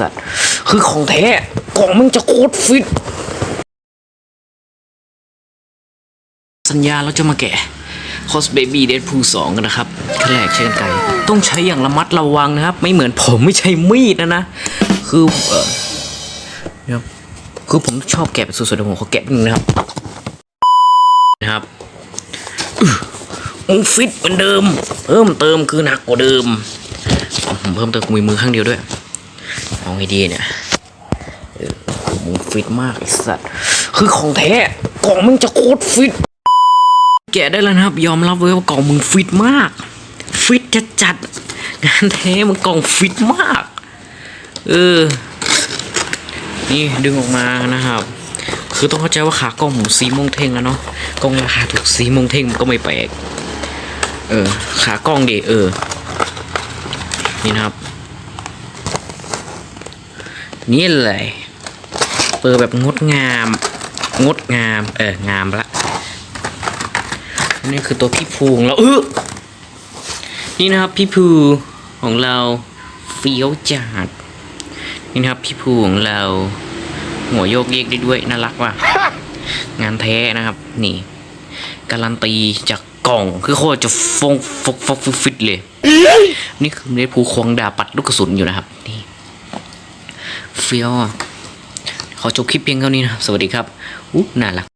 สัตว์คือของแท้กล่องมึงจะโคตรฟิต สัญญาเราจะมาแกะคอสเบบี้เดดพูสองกันนะครับขั้นแรกเช่นไก่ต้องใช้อย่างระมัดระวังนะครับ ไม่เหมือนผมไม่ใช่มีดนะนะ คือเออเดี๋ยวคือผมชอบแกะเป็นสุดๆแต่ผมขอแกะนึงนะครับนะครับอื้อมึงฟิตเหมือนเดิม เพิ่มเติมคือหนักกว่าเดิม ผมเพิ่มเติมกูมีมือข้างเดียวด้วย เอาไงดีเนี่ยเออมึงฟิตมากไอ้สัตว์ คือของแท้ กล่องมึงจะโคตรฟิต แกได้แล้วนะครับ ยอมรับเลยว่ากล่องมึงฟิตมาก ฟิตจะจัด งานแท้มึงกล่องฟิตมาก เออ นี่ดึงออกมานะครับ คือต้องเข้าใจว่าขากล้องผมสีมงเท่งแล้วเนาะ กล้องราคาถูกสีมงเท่งมันก็ไม่แปลก เออ ขากล้องดิเออ นี่นะครับ นี่เลยเปิดแบบงดงาม งดงาม เออ งามละ นี่คือตัวพี่ภูของเราเออนี่นะครับพี่ภูของเราเฟี้ยวจัดนี่นะครับพี่ภูของเรา หัวโยกเยกได้ด้วยน่ารักว่ะงานแท้นะครับ นี่ การันตีจากกล่องคือโคตรจะฟงฟกฟกฟิตเลย นี่คือเนภูควงดาปัดลูกกระสุนอยู่นะครับนี่ เฟียวขอจบคลิปเพียงเท่านี้นะ สวัสดีครับ อุ๊น่ารัก